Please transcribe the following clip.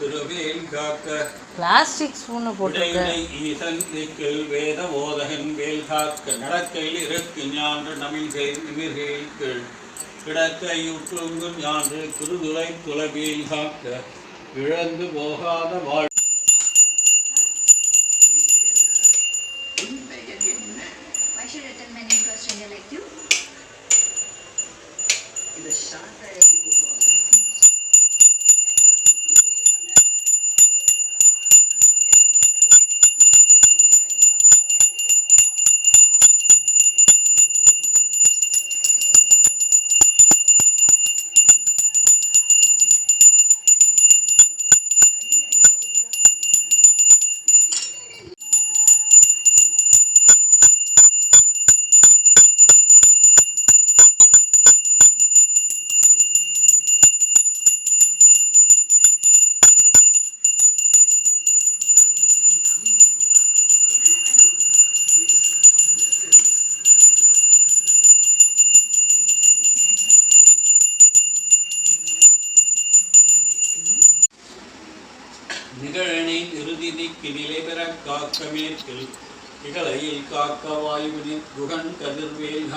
திருவேல் காக்க. பிளாஸ்டிக் ஸ்பூனை போட்டிருக்க. இடையிலை ஈசன் திக்கில் வேத போதகன் வேல் காக்க. நடக்கையில் இருக்கு ஞான்று நமிழ்கையில் நிமிர்கையில் கீழ். கிடக்கையுற்றுங்கும் ஞான்று குருதுரை துளவியில் காக்க. இழந்து போகாத வாழ் Why should I நிகழனை இறுதி நீக்கி நிலை பெற காக்க மேற்கில் இகழையில் காக்க வாயுவினின் குகன் கதிர்வேல்